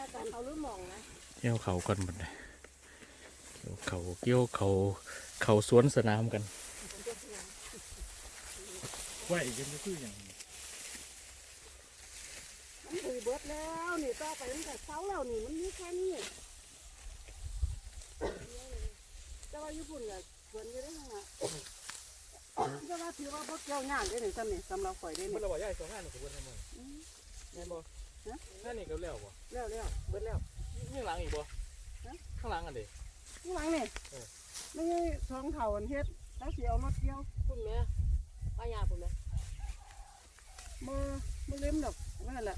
ว่ากันเขาลืมมองนะเกี่ยวเขาก่อนหมดเลยเกี่ยวเขาเกี่ยวเขาเขาสวนสนามกันว่าอีกยังคืออย่างมันถือเบิดแล้วนี่ต่อไปมันก็เสาแล้วนี่มันมีแค่นี้แต่ว่าญี่ปุ่นเนี่ยสวนอยู่ได้ฮะแต่ว่าถือว่าบ่เกี่ยวงานได้นี่ซ้ำนี่สำหรับข่อยได้มันี่นเราบอกย่ายสองงานหนูกับเบิ้ลทำไมแม่นบ่ นั่นนี่ก็แล้วบ่แล้วแล้วเบิ้ลแล้วข้างหลังอีกบ่ข้างหลังอันเดีข้างหลังนี่เออไม่ใช่ท้องเถาอันเฮ็ดแล้วสิเอารถเกี่ยวคุณแม่ป้ายาคุณแม่บ่บ่เล่มดอกนั่นแหละ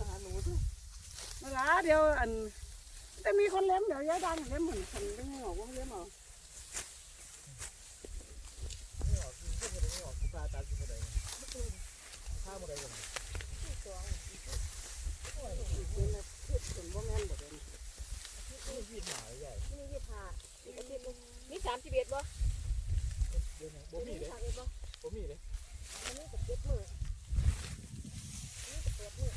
หาหนูเวลาเดียวอัน แต่มีคนเล่มเดี๋ยวยายดันเล่มเหมือนคนไม่ออกว่าเล่มเอาไม่ออกกินก็ไม่ออกกูพาตากินอะไรข้าวอะไรกัน ม่นบ่เด้นี่ยี่หายใหญ่นี่ยี่ห้าอีกอาทิตย์หนึงมีสามสิบเอ็ดบ่เดี๋ยวนะบ่มีมีเลยสามเอ็ดบ่บ่มีเลยอันนี้กับเจ็ดมือนี่กับแปดมือ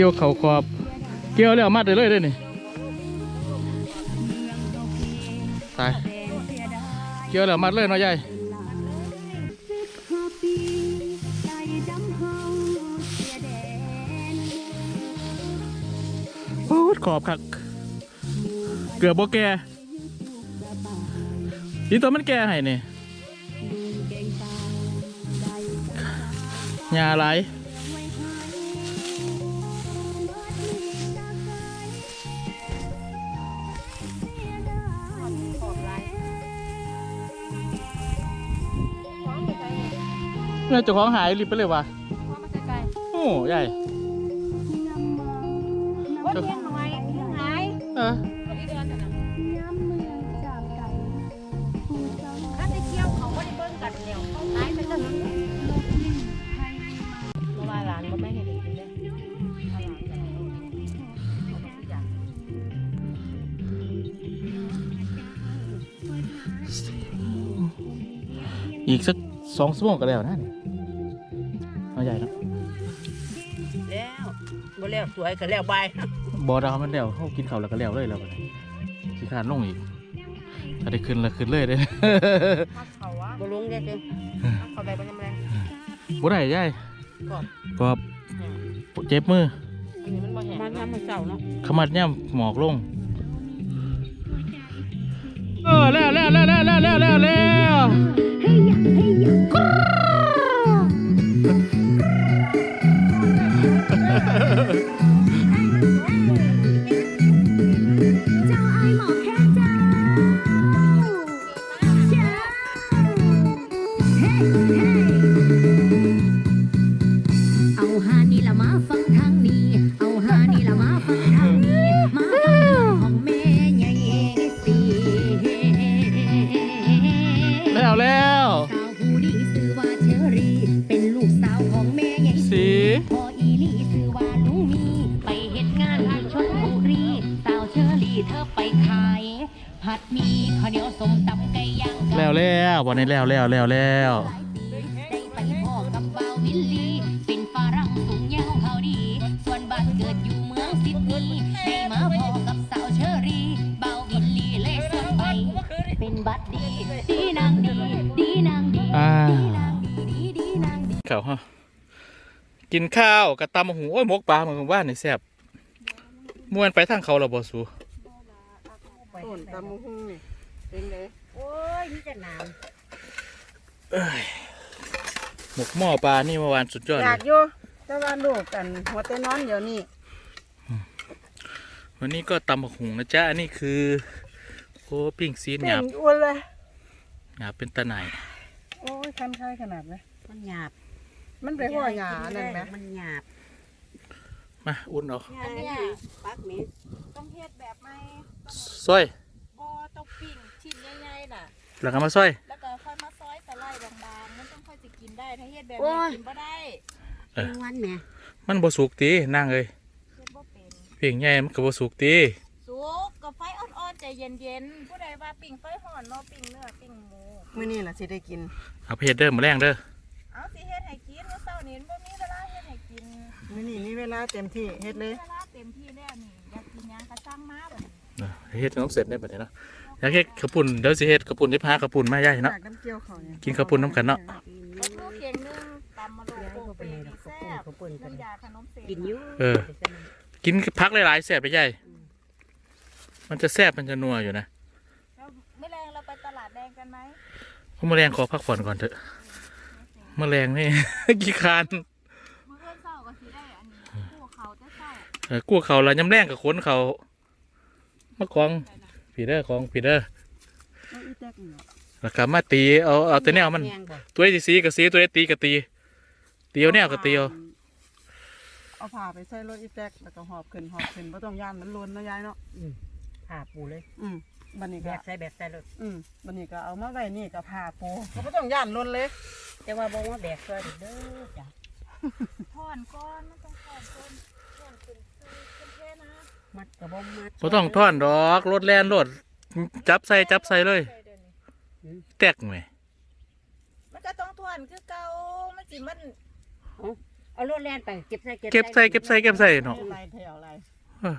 กี่ยวเขาขอบ เกี่ยวแล้วมัดได้เลยเด้อนี่ตายเกี่ยวแล้วมัดเลยเนาะยายโอ้ยขอบคักเกือบบ่แก่อีตัวมันแก่ให้นี่หญ้าหล น่าเจ้าของหายรีบไปเลยว่ะฟ้องมาไกลโอ้ใหญ่ๆว่าเลี้ยงทำไมเลี้ยงหายเออวันนี้เดือนน่ะนะถ้าได้เที่ยวเขาก็ได้เบิ่งกันแล้วเขาหายไปตั้งนั้นเมื่อวานหลานก็ไม่เห็นอีกเลยเอาหลานไปเอาเอาไปทุกอย่างอีกสักสองชั่วโมงก็แล้วนะนี่ แล้วสวยก็แล้วบายบอดาวมันแล้วเขากินข้าวแล้วก็แล้วเลยแล้วบัดนี้สิขานลงอีกถ้าได้ขึ้นแล้วขึ้นเลยเด้พักเขาวะบ่ลงได้เด้อพักเขาไปเป็นยังไงบ่ได้ยายกรอบกรอบเจ็บมือกินนี่มันบ่แห้งมันทำมันเศร้าเนาะขมัดย่ำหมอกลง เออแล้วแล้วแล้วแล้วแล้วแล้วแล้วเอา แล้วแล้วแล้วแล้วได้ไปพ่อกับบ่าววิลลี่เป็นฝรั่งสูงยาวเขาดี ส่วนบ้านเกิดอยู่เมืองซิดนีย์ได้มาพ่อกับสาวเชอรี่บ่าววิลลี่เลยส่วนไป เป็นบัดดีดีนางดีดีนางดีอ่าดีนางดีดีดีนางดีข้าวฮะกินข้าวกับตำบักหูโอ้ยหมกปลาเหมือนว่านนี่แซ่บม่วนไปทางเขาเราบ่สูต้นตำมะฮุ่งนี่เป็นไงโอ้ยนี่จะหนาว หมกหม้อปลานี่เมื่อวานสุดยอดอเลยยากอยู่แต่ว่าลูกกันหัวแต่นอนเดี๋ยวนี้วันนี้ก็ตำบักหุงนะจ๊ะอันนี้คือโอ้ปิ้งซีนหเป็ยาบนอ้วนเลยหยาบเป็นตะไหนโอ้ยคันคายขนาดไหมมันหยาบ มันไปหัวหยานั่นไหมมันหยาบมาอุ่นเอาอันเนี้ยปักเม็ดต้องเฮ็ดแบบไม่ซอยบ่ต้องปิ้งชิ้นใหญ่ๆน่ะแล้วก็มาซอยแล้วก็ค่อย แบบนี้กินบ่ได้เออวันแหม่มันบ่สุกตีนั่งเลยเฮ็ดบ่เป็นปิ้งใหญ่มันก็บ่สุกตีสุกกับไฟอ่อนๆใจเย็นๆผู้ใดว่าปิ้งไฟห่อนเนาะปิ้งเนื้อปิ้งหมูมื้อนี้ล่ะสิได้กินเอาไปเฮ็ดเด้อมาแรงเด้อเอาสิเฮ็ดให้กินเมื่อเช้านี้บ่มีเวลาเฮ็ดให้กินมื้อนี้มีเวลาเต็มที่เฮ็ดเลยเวลาเต็มที่แล้วนี่อยากกินหยังก็สั่งมาบัดนี้เออเฮ็ดน้ำเสร็จได้บัดนี้เนาะอยากเฮ็ดข้าวปุ้นเดี๋ยวสิเฮ็ดข้าวปุ้นสิพาข้าวปุ้นมาใหญ่เนาะอยากน้ำเจียวเขาเนี่ยกินข้าวปุ้นน้ำกันเนาะก็คือ เก่งหนึงตำมะโลโกเปนี่แซ่บเขาเปิ้นกันน้ำยาขนมเส้นกินอยู่เออ กินพักหลายๆแซ่บไปใหญ่มันจะแซ่บมันจะนัวอยู่นะแล้วเมื่อแรงเราไปตลาดแดงกันไหมเพราะแมลงขอพักผ่อนก่อนเถอะแมลงนี่กี่คร้านมื้อเอิ้นเช้าก็สิได้อันนี้คู่เขาจะเช้าเออกู้เขาละยำแรงกับขนเขามากองผีเด้อของผีเด้อเอาอี แตกนี่เนาะแล้วก็มาตีเอาเอาตัวแนวมันแห้งบ่ตัวไอ้สีกับสีตัวไอ้ตีกับตีตีเอาแนวกับตีเอาเอาผ้าไปใส่รถอีแตกแล้วก็หอบขึ้นหอบขึ้นบ่ต้องย่านมันล้นเนาะยายเนาะผ่าปูเลย อืมบัดนี้แบก็กใส่แบกใส่รถอืมบัดนี้ก็เอามาไว้นี่ก็ผ้าปูก็บ่ต้องย่านล้นเลย แต่ว่าบอกว่าแบกใส่เด้อจ้ะถอนก้อนมันต้องถอนก้นถอนขึ้นคือขึ้นแค่นะมัดกระบอกมัดบ่ต้องท่อนดอกรถแล่นรถจับใส่จับใส่เลยใส่เดี๋ยวนี้ แตกไหมมันก็ต้องถอนคือเก่ามันสิมันเอารถแล่นไปเก็บใส่เก็บใส่เก็บใส่เก็บใส่เนาะอะไรแถวอะไรเออ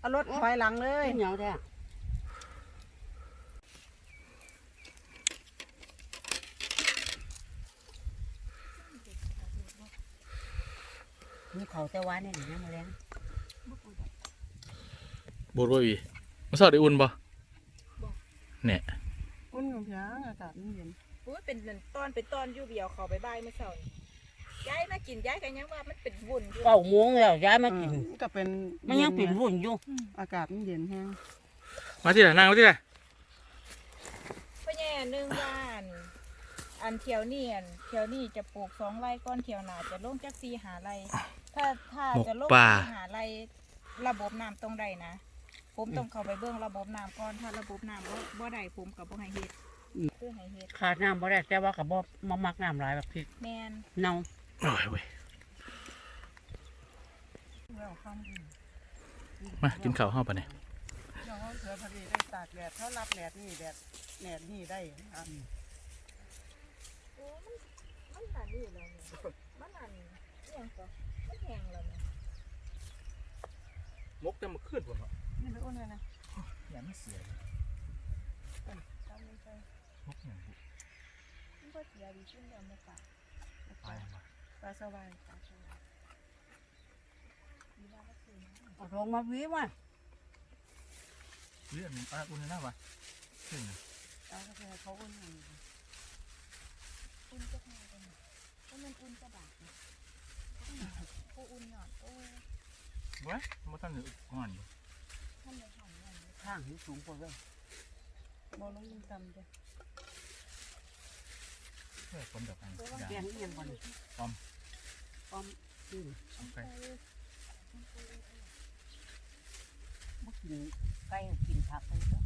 เอารถไฟหลังเลยเหนียวแท้มีเขาแต่ว่าเนี่ยนี่นะมาแล้วบูดบ่อีมาสอดได้อุ่นบ่เนี่ย อุ่นอยู่เพียงอากาศมันเย็นอุ้ยเป็นตอนเป็นตอนอยู่เบียวเขาไปบายเมื่อเช้านี่ย้ายมากินย้ายกันยังว่ามันเป็นวุ่นอยู่เก้าโมงแล้วย้ายมากินอืมก็เป็นมันยังเป็นวุ่นอยู่ อากาศมันเย็นแฮงมาที่ไหนนั่งมาที่ไหนพ่อแย่หนึ่งว่าอันอันเที่ยวนี่อันเที่ยวนี่จะปลูกสองไร่ก้อนเที่ยวหนาจะลงจากสี่หาไร่ถ้าถ้าจะลงสี่หาไร่ระบบน้ำตรงใดนะ ผมต้องเข้าไปเบื้องระบบน้ำก่อนถ้าระบบน้ำบ่บ่ได้ผมกับบ่ให้เฮ็ดคือให้เฮ็ดขาดน้ำบ่ได้แต่ว่ากับบ่มามักน้ำหลายแบบพริกแมนเน่าโอ้ยเว้ยแล้วค่ำมากินข้าวห้าปะเนี่ยเราเสือพอดีได้ตากแดดเขารับแดดนี่แดดแดดนี่ได้อะโอ้มันมันหนานี่แล้วเนี่ยมันหนานี่เอียงก็มันแห้งแล้วเนี่ยมกจะมาขึ้นบ่เนาะ นี่ไปอุ่นเลยนะอย่าไม่เสียตามนี้ไปมกอย่างมันก็เสียดีขึ้นแล้วมันปากไปมาปลาสวายปลาสวายมีว่าก็คือเอาลงมาวิวอะเรื่องปลาอุ่นหน้าวะขึ้นน่ะปลากาแฟเขาอุ่นอยู่อุ่นจะแห้งกันเพราะมันอุ่นจะบาดเนี่ยโอ้อุ่นหย่อนโอ้เว้ยมาตั้งอยู่ก่อนอยู่ ท่านเลยหอมหย่อนเลยข้างหินสูงกว่าเลยบอลงยิงตำจ้ะเพื่อคนแบบนั้นแกงนี่ยังบ่นี่ปอมปอมอืมเอาไปบ่กินไก่กินผักเลยจ้ะ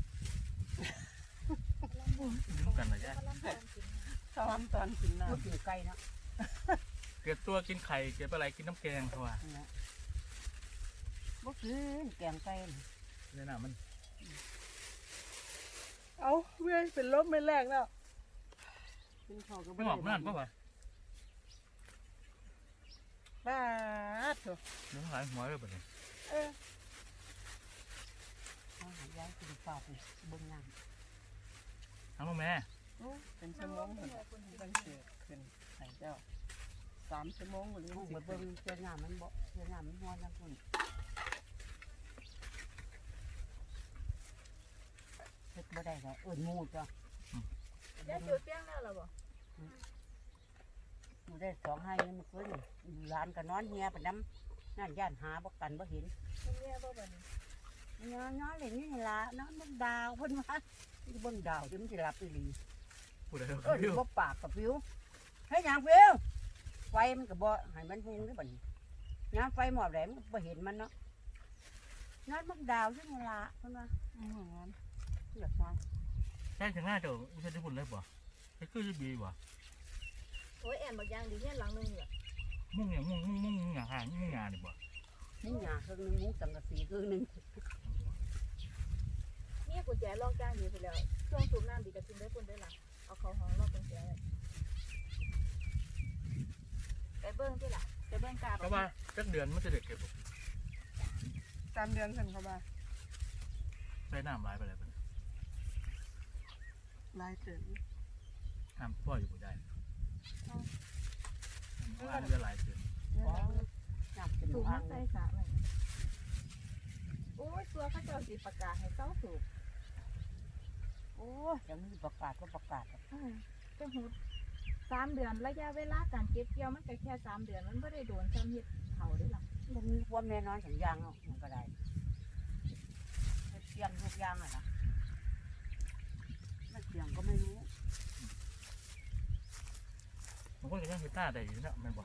ดูกันหน่อยย่ากำลังตอนกินข้าวตอนกินน้บ่กินไก่เนาะเก็บตัวกินไข่เก็บอะไรกินน้ำแกงเขาว่านั่นแหละบ่กินแกงไก่ นี่เนี่ยน่ะมันำเอาเว้ยเป็นลมไม่แรกแล้วกินข้าวก็ไม่ออกนั่นปะวะบ้าดเถอะเนื้อหลายหัวเลยปะเนี่ยเออเอาหายายกินฟ้าไปเบิ่งน้ทั้งลูกแม่โอ้เป็นชั่วโมงเหมือนกันเสียขึ้นใส่เจ้าสามชั่วโมงหรือำห้องสิไปบเบิ่งเจ้าน้ำมันบ่เจ้าน้ำมันฮ้อนจังพุ่น เฮ็ดบ่ได้ก็เอิ้นหมู่จ้ะยายจุดเปี้ยงแล้วเหรอบ่ยมันได้สองให้เงินมันขึ้นร้านก็นอนเฮียไปน้ำนั่นย่านหาบ่กันบ่เห็นเป็นแม่บ่บัดนี้นอนนอนเล่นนี่ล่ะนอนบนดาวเพิ่นว่าอยู่บนดาวเดี๋ยวมันสิหลับอีหลีผู้ใดเอเขาอพิวบ่ปากกับฟิวเฮ้ยหยังฟิวไฟมันก็บ่ให้มันหุงเด้อบัดนี้ยามไฟหมอบแหลมนบ่เห็นมันเนาะนอนบนดาวอยู่นี่ล่ะเพิ่นว่าอือ งั้นอยากฟังใช่ถึงหน้าเจ้าไม่ใช่ที่พุ่นเลยบ่ใช่คือจะบีบ่โอ้ยแอนบักยางดีเฮียนหลังนึงเนี่ยมุ่งอย่างมุ่งมุ่งมุ่งอย่างห่างมุ่งอย่างนี่บ่นี่หยาครึ่งหนึงมุ้งสังกะสีครึ่งหนึงมีกุญแจล็อกจ้างดีไปแล้วช่วงสูบน้ำดีกับกินได้คนได้หลังเอาเขาห้องล็อกกุญแจไว้ไปเบิ้งที่ล่ะไปเบิ้งกาบเพราะว่าจักเดือนมันจะเด็กเก็บบ่สามเดือนสันเขาบ้าใส่น้ำหลายไปเลยเพิ่นลายเติมน้ำพ่ออยู่บ่ได้ว่าเรือหลายเดือนจับเป็นสูบอ่ามางใส่สระเลยโอ้ยตัวเข้าเจ้าสีประกาศให้เจ้าสูบโอ้ยยังมีประกาศก็ประกาศอืมจะหูสามเดือนระยะเวลาการเก็บเกี่ยวมันก็แค่สามเดือนมันไม่ได้โดนซ้ำเฮ็ดเขาได้หรอมันมีความแน่นอนสัญญางเนาะมันก็ได้เสียงทุกอย่างอะนะไม่ เสียงก็ไม่รู้บางคนก็ยังเฮ็ดหน้าได้อยู่เนาะแม่นบ่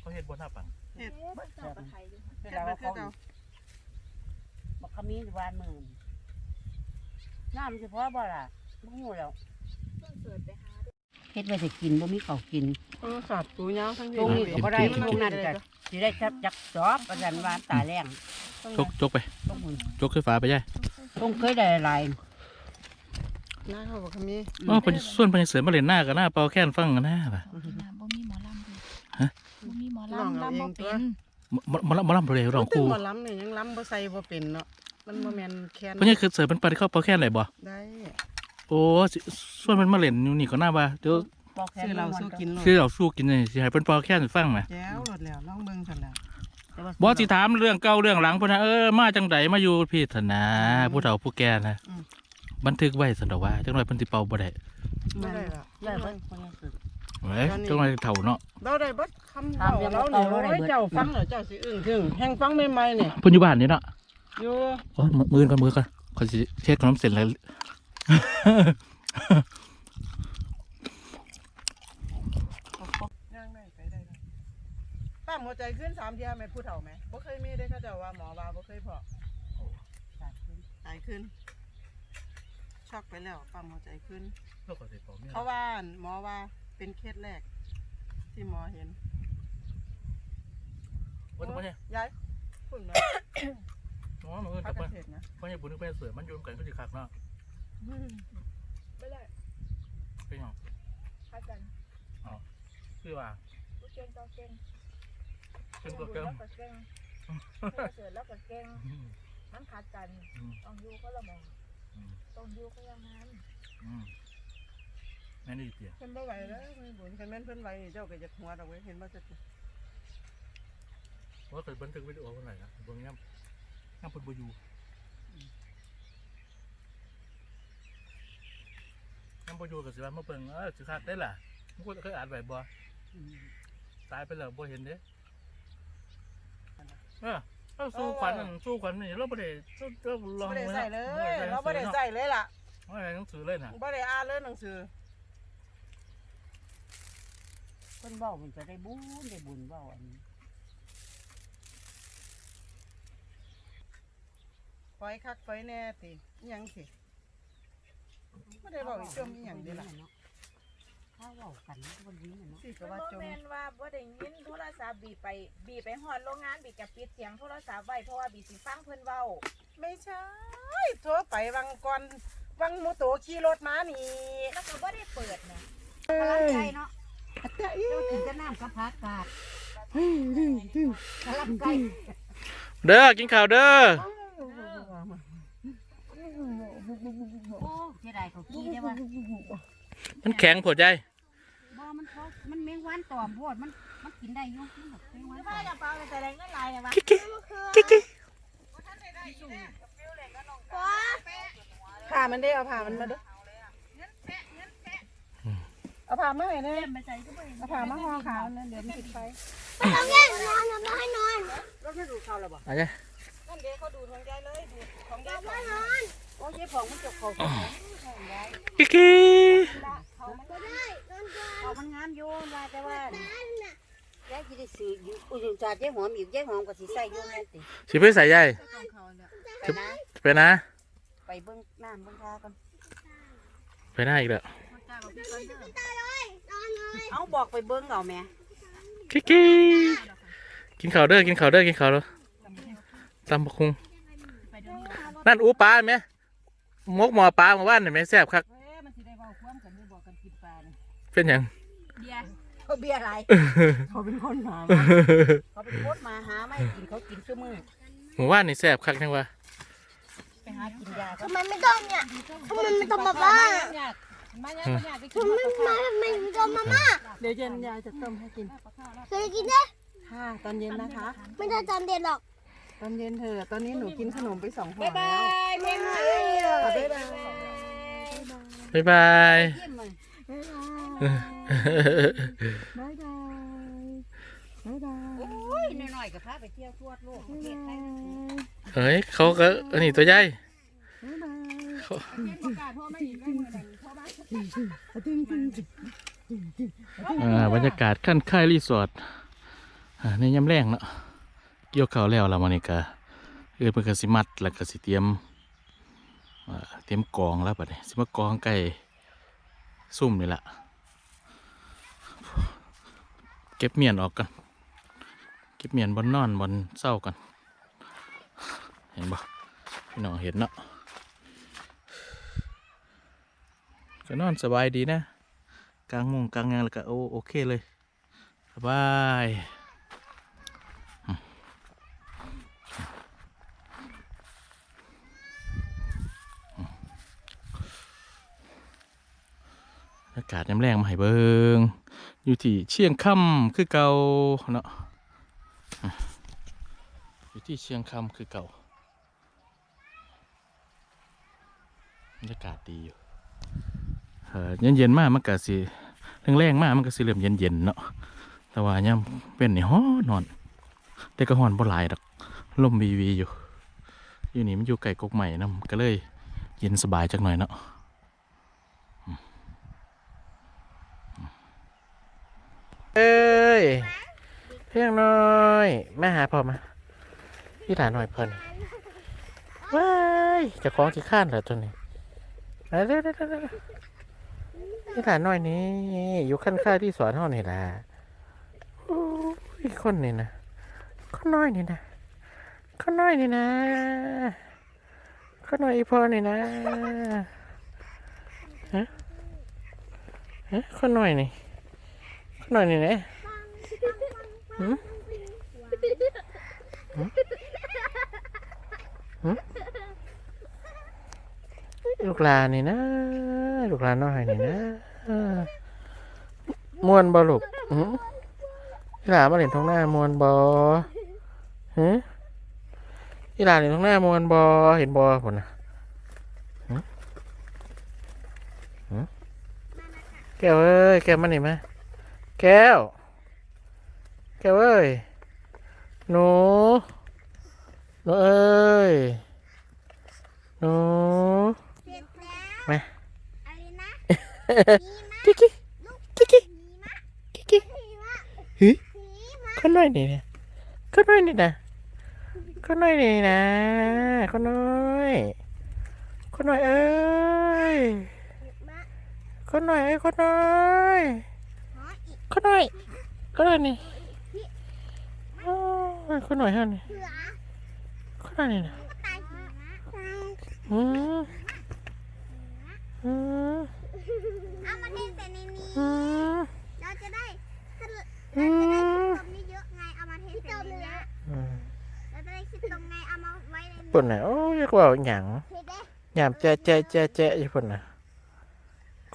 เขาเฮ็ดบ่หน้าปังเฮ็ดเจ้าก็ไทยอยู่ค่ะเวลาว่าเขาบอกเขามีวานมือน้ำเฉพาะบ่ล่ะไม่รู้แล้วเพิ่งเปิดไปหาด้วยเฮ็ดไว้จะกินบ่มีเขากินโอ้สัตว์ตูยาวทั้งตรงนี้ก็บ่ได้ตรงนั้นก็สิได้จับจักจอบประจันวานตาแรงจกจกไปตรงหุ่นจกขึ้นฟ้าไปย่ายตรงเคยได้หลาย หน้าเขาบอกเขามีอ๋อเพิ่นส่วนเพิ่นเสริมมาเล่นหน้ากันหน้าเป่าแค้นฟังกันนะว่ะบ่มีหมอลำเลยฮะบ่มีหมอลองลำเอาลำเอบ่งตัเป็วนบ่บ่บ่ลำบ่ได้ร้องตึ้คู่งหมอลำนี่ยังลำบ่ใส่บ่เป็นเนาะมันบ่แม่นแคนเพิ่นยังคือเสริมเพิ่นไปเข้าเป่าแค้นได้บ่ได้โอ้สิส่วนเพิ่นมาเล่นอยู่นี่ก็น่าว่าเดี๋ยวปอกแขนซื้อเราสู้กินโลดคือเอาสู้กินนี่สิให้เพิ่นเป่าแค้นให้ฟังน่ะแจ้วหลดแล้วลองเบิ่งซั่นแล้วแต่ว่าบ่สิถามเรื่องเก่าเรื่องหลังเพิ่นนะเออมาจังไดมาอยู่พี่ธนาผู้เฒ่าผู้แก่นะ บันทึกไว้ซั่นดอกว่าจังไดเพิ่นสิเป่าบ่ได้ไม่ได้ล่ะได้เบิ่งคนนี้คือเว้ยจังไดเฒ่าเนาะเราได้เบิดคำถามเว้าเรื่องเราเก่าเนี่ยเราได้โอ้ยเบิดเจ้าฟังเหรอเจ้าสิอึ้งถึงแห่งฟังใหม่ๆเนี่ยเพิ่นอยู่บ้านนี่เนาะอยู่โอ้ยมือมือก่อนมือก่อนขอยสิเช็ดขนมเสร็จแล้วย่างได้ไปได้ได้ป้ามหัวใจขึ้นสามเทียแม่ผู้เฒ่าไหมบ่เคยมีได้เขาเจ้าว่าหมอว่าบ่เคยพอตายขึ้น ช็อกไปแล้วปั๊มหัวใจขึ้นแล้วก็สิเป่าเมียเขาว่าหมอว่าเป็นเคสแรก ที่หมอเห็นว่าแต่ว่าเนี่ยยายคุณมาอ๋อมันก็พัแต่กเกว่าษตรนะเพราะเนี่ยบุญนึกไปเสือมันโยมกันก็สิคักเนาะไม่ได้เป็นหยังพากันคือว่าลูกเก่งก็เก่งเป็นตัวเกิมแล้วก็เก่งเสือแล้วก็เก่งอืมมันขาดกัน อืมต้องอยู่ก็ละมองอืม ต้องอยู่ก็ละงานอืมแม่นี่เตี้ยเพิ่นบ่ไหวแล้วไม่บุญคันแม่นเพิ่นไหวนี่เจ้าก็จะหัวดอกเว้ยเห็นบ่จัดว่าเคยบันทึกวิดีโอเมื่อไหร่นะเบิ่งย่ำย่ำเพิ่นบ่อยู่ย่ำบ่อยู่ก็สิว่ามาเบิ่งเออสิคักได้ล่ะมันก็เคยอ่านไว้บ่อืมตายไปแล้วบ่เห็นเด้เออ เราสู้ขวัญนั่นสู้ขวัญนี่เราบ่ได้เราลองบ่ได้ใส่เลย เราบ่ได้ใส่ใส่เลยล่ะบ่ได้หนังสือเลยน่ะบ่ได้อ่านเลยหนังสือเพิ่นเว้ามันจะได้บุญได้บุญเว้าอันนี้ปล่อยคักปล่อยแน่ติยังสิบ่ได้เว้าอีกจมอีหยังด้ล่ะ ถ้าเว้ากันบนนี้น่ะเนาะสิก็มันว่าบ่จมแม่นว่าบ่ได้ยินโทรศัพท์บีไป บีไปฮอดโรงงานบีก็ปิดเสียงโทรศัพท์ไว้เพราะว่าบีสิฟังเพิ่นเว้าไม่ใช่โทรไปวังก่อนวังหมูโตขี่รถมานี่แล้วก็บ่ได้เปิดนะพลังใจเนาะเจ้ากินแต่น้ำกับผักกาดพลังใจเด้อกินข้าวเด้อโอ้เสียดายเขาขี้ได้ว่า มันแข็งโพดใจบ่มันเขามันแมงวันตอมโพดมันมันกินได้อยู่มันแบบแมงวันคือตว่าอมจะเปล่าแต่แรงเงินหลายเนี่ยว่ากิ๊กกิ๊กกิ๊กกิ๊กผ่ามันได้เอาผ่ามันมาเด้อเอาผ้ามาให้แน่เต็มไปใส่ก็ไปเอาผ้ามาห่อขาวนั่นเดี๋ยวมันติดไฟรถไม่ดูเขาแล้วบ่เอาจ้ะนั่นเดี๋ยวเขาดูดของยายเลยดูดของยายก่อนโอ้ยของมันจกเขากิ๊กกิ๊ก เขามันงามอยู่ว่าแต่ว่ายายสิได้ซื้ออยู่อุ้ยจ่าเจ๊หอมอีกเจ๊หอมก็สิใส่อยู่แม่นติสิไปใส่ใหญ่ไปนะไปนะไปเบิ่งน้ำเบิ่งทาก่อนไปหน้าอีกแล้วเอาบอกไปเบิ่งเอาแม่กิ๊กกิ๊กกินข้าวเด้อกินข้าวเด้อกินข้าวเด้อตำบักคุงนั่นอูปลาไหมมกหมอปลาเมื่อวานเห็นไหมแซ่บคักเเป็นหยังเดียเขาเบียร์อะไรเขาเป็นคนหาเขาเป็นโคตรมาหาไม่กินเขากินชั่วมือหมู่ว่านนี่แซ่บคักจังวะไปหากินยาก็ทำไมไม่ต้องเนี่ยทำไมไม่ต้องมาบ้าอยากมาเนี่ยอยากไปกิทำนไมมาไม่ต้องมาม่าเดี๋ยวเย็นยายจะต้มให้กินเคยกินได้ค่ะตอนเย็นนะคะ ไม่ได้ตอนเด็กหรอกตอนเย็นเธอะตอนนี้หนูกินขนมไปสองห่อบ๊ายบาแล้วยแม่หน่อยเอาบ๊ายบายบ๊ายบายเยี่ยมเลย บายบายบายบายโอ้ยน้อยๆก็พาไปเที่ยวทั่วโลกประเทศไทยเฮ้ยเขาก็อันนี้ตัวใหญ่บายบายประกาศพ่อไม่อีกแล้วมือนั้นพ่อบ้านตึ้งตึ้งอ่าบรรยากาศขั้นค่ายรีสอร์ทในยามแรงเนาะเกี่ยวข้าวแล้วละมันนี่ก็เออเพิ่นก็สิมัดแล้วก็สิเตรียมเตรียมกองแล้วบัดนี้สิมากองไก่ซุ่มนี่แหละ เก็บเมียนออกกันเก็บเมียนบนนอนบนเศร้ากัน เห็นบ่พี่น้องเห็นเนาะก็นอนสบายดีนะกลางมุงกลางยางแล้วก็โอโอเคเลยสบายอืมอืมอากาศยามแรงมาให้เบิง อยู่ที่เชียงคำคือเก่าเนาะอยู่ที่เชียงคำคือเก่าบรรยากาศดีอยู่เออเย็นเย็นๆมากมันก็สิแรงๆมากมันก็สิเริ่มเย็นเย็นๆเนาะแต่ว่ายังเป็นนี่ฮ้อนอน แต่ก็ฮ้อนบ่หลายดอกลมวีวีอยู่ อยู่นี่มันอยู่ไก่กกใหม่นะก็เลย เย็นสบายจักหน่อยเนาะอืมอืมเอ้ยเพียงน้อยแม่หาพ่อมาพี่หลานหน่อยเพิ่นว้ายจะคล้าของขี้ข้านเหรอตัวนี้เร็วเร็วเร็วเร็วเร็วนี่หลานน้อยนี่อยู่ขั้นค่าที่สอนห้องนี่แหละโอ้ยคนนี่นะคนน้อยนี่นะคนน้อยนี่นะคนน้อยอีพ่อนี่นะฮะฮะคนน้อยนี่คนน้อยนี่นะ หืมลูกหลานนี่นะ ลูกหลานน้อยนี่นะมวนบ่ลูกหืมอีหลานมาเล่นท้องหน้ามวนบ่หืมอีหลานเล่นท้องหน้ามวนบ่เห็นบ่พุ่นนะแก้วเอ้ยแก้วมานี่มาแก้ว แก้วเอ้ย หนู หนูเอ้ย หนูเสร็จแล้วมาอะไรนะกิ๊กกิ๊กกิ๊กกิ๊กมีมะกิ๊กกิ๊กมีมะเฮ้ยมีมะคนน้อยนี่นะคนน้อยนี่นะคนน้อยนี่นะคนน้อยคนน้อยเอ้ยมะคนน้อยเอ้ยคนน้อยหออีกคนน้อยคนน้อยนี่โอ้ย คนน้อยฮานี่เสือคนน้อยนี่นะตายอืมอืมเอามาเทใส่ในนี้อืมเราจะได้เราอืจะได้มคิดตรงนี้เยอะไงเอามาเทใส่ในนี้เราจะได้คิดตรงไงเอามาไว้ในนี้ปุ่นน่ะโอ้ยกว่าหยังหยามแจ๊ะแจ๊ะแจ๊ะแจ๊ะอยู่ปุ่นน่ะ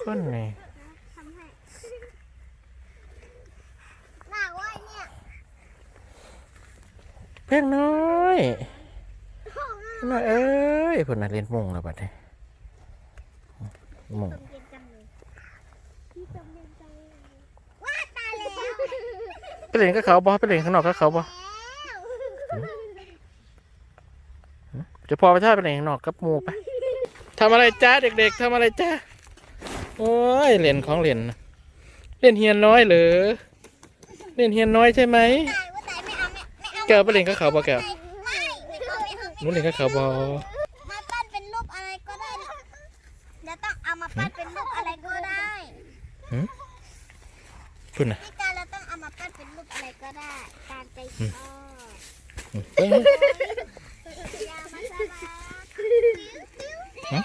คนนี่ ทำให้หน้าไว้เนี่ย เพียงน้อยน้อยเอ้ยเพิ่นน่ะเรียนมงแล้วบัดนี้มงจมเย็นจังเลยพี่จมเย็นจังเล่นกับเขาบ่ไปเล่นข้างนอกกับเขาบ่จะพอไปท่าไปเล่นข้างนอกกับหมูไปทำอะไรจ้าเด็ก ๆทำอะไรจ้าโอ้ยเล่นของเล่นเล่นเฮียนน้อยเหรอเล่นเฮียนน้อยใช่ไหม แกวไปเล่นกับเขาบ่แกวไม่ไม่เอาไม่เอาหนูเล่นกับเขาบ่มาปั้นเป็นรูปอะไรก็ได้เดี๋ยวต้องเอามาปั้นเป็นรูปอะไรก็ได้พุ่นน่ะพี่การเราต้องเอามาปั้นเป็นรูปอะไรก็ได้ตามใจชอบเอ้ยยามาสลา ฮะ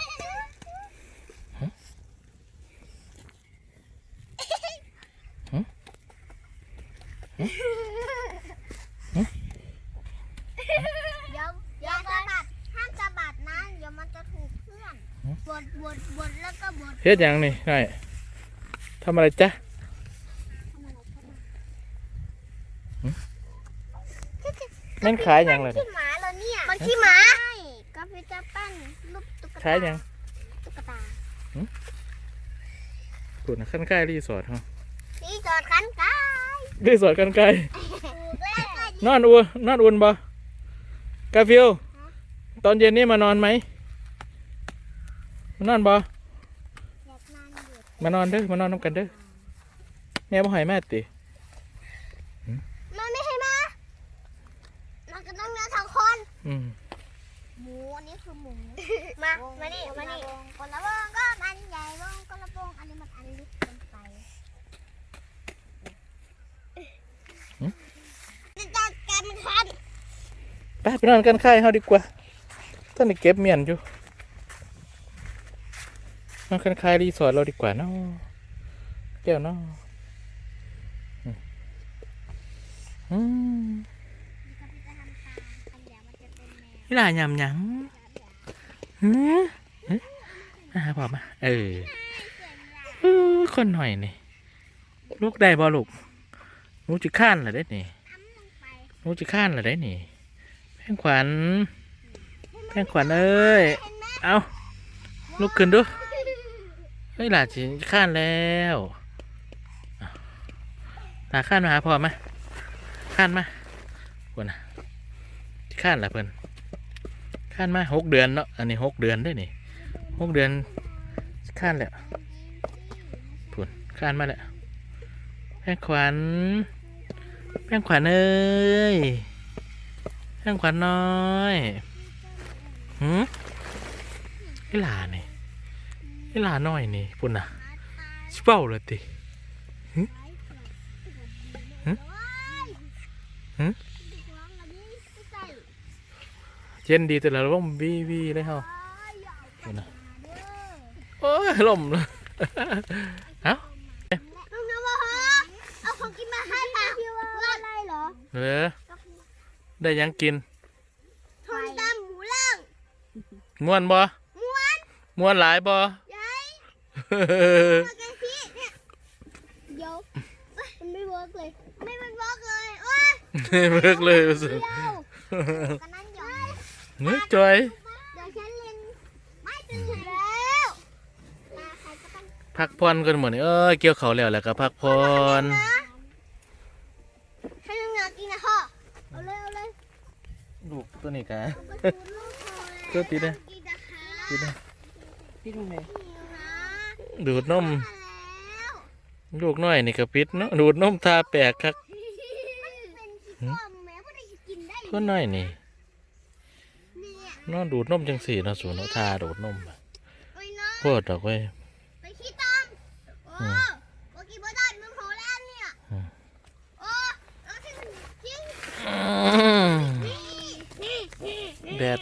เดี๋ยวเดี๋ยวสะบัดห้ามสะบัดนะเดี๋ยวมันจะถูกเพื่อนบดบดบดแล้วก็บดเฮ็ดหยังนี่ไอ้ทำอะไรจ้าแม่นขายหยังเลยขี้หมาเหรอเนี่ยมันขี้หมาใช่ก็พี่จะปั้นรูปตุ๊กตาขายหยังตุ๊กตาพุ่นน่ะขั้นใกล้รีสอร์ทเฮาที่จอดคันกายรีสอร์ทขั้นใกล้ถูกแล้วก็นอนอัวนอนอุ่นบ่ กาฟิวตอนเย็นนี่มานอนไหมมานอนบ่อยากนอนอยู่มานอนเด้อมานอนน้ำกันเด้อแม่บ่ให้แม่ติมันไม่ให้มามันก็ต้องเนื้อสองคนอืมหมูอันนี้คือหมูมามานี่มานี่คนละวงก็มันใหญ่วงคนละวงอันนี้มันอันเล็กเกินไปจะจัดการมันทัน ไปนอนกันค่ายเฮาดีกว่าท่านได้เก็บเมียนอยู่นอนกันค่ายรีสอร์ทเราดีกว่าเนาะแก้วเนาะอืมนี่ล่ะยำหยังหือหือมาหาพ่อมา เออคนหน่อยนี่ลูกได้บ่ลูกนูจะข้านเหรอได้นี่นูจะข้านเหรอได้นี่ งขวัญแพงขวัญเอ้ย เอาลุกขึ้นดู เฮ้ยหลานสิข้านแล้วหลาข้านมาหาพ่อมาข้านมาคนน่ะข้านละเพิ่นข้านมาหกเดือนเนาะ อันนี้หกเดือนได้นี่หกเดือนข้านแล้วพุ่นข้านมาแล้วแพงขวัญแพงขวัญเอ้ย แข้งขวัญน้อยหืมไอหลานี่ไอหลาน้อยนี่ปุ่นน่ะชิเป้าเลยติเจนดีแต่ละล่มวีวีเลยเฮาปุ่นน่ะโอ้ยล่มเลยเอ้าน้องน้ำวะฮะเอาของกินมาให้ป่ะว่าอะไรเหรอเหลือ ได้หยังกินทนตามหมูล่างม่วนบ่ม้วนม่วนหลายบ่ใหญ่มากันพี่เนี่ยเดี๋ยวเอ้ยมันไม่เวิร์กเลย ไม่มันเวิร์กเลยโอ้ยเบิกเลยว่าสิเดียวกันนั้นยอยเฮ้ยจอยเดี๋ยวฉันเรียนไม่ตื่นแล้วมาใครก็ต้องพักผ่อนกันหมดนี่เอ้ยเกี่ยวเขาวแล้วแล้วก็พักผ่อน นะให้น้องอยากกินนะพ่อเอาเลยเอาเลย ลูกตัวนี้กะเอาไปดูลูกเขาเลยตัวติดเลยกินนะคะติดเลยพี่ลุงเลยหิวนะดูดนมมาแล้วลูกน้อยนี่ก็ปิดเนาะดูดนมทาแปลกครับมันเป็นสีส้มแม้ว่าได้กินได้คนน้อยนี่เนี่ยนอนดูดนมจังสี่เนาะสูเนาะทาดูดนมอะโอ้ยเนาะโคตรดอกเว้ยไปขี้ต้มโอ้อืมเมื่อกี้บ่ได้มึงโหแล้วเนี่ยอืมโอ้เอาที่มันกินอืมนี่นี่นี่ แดด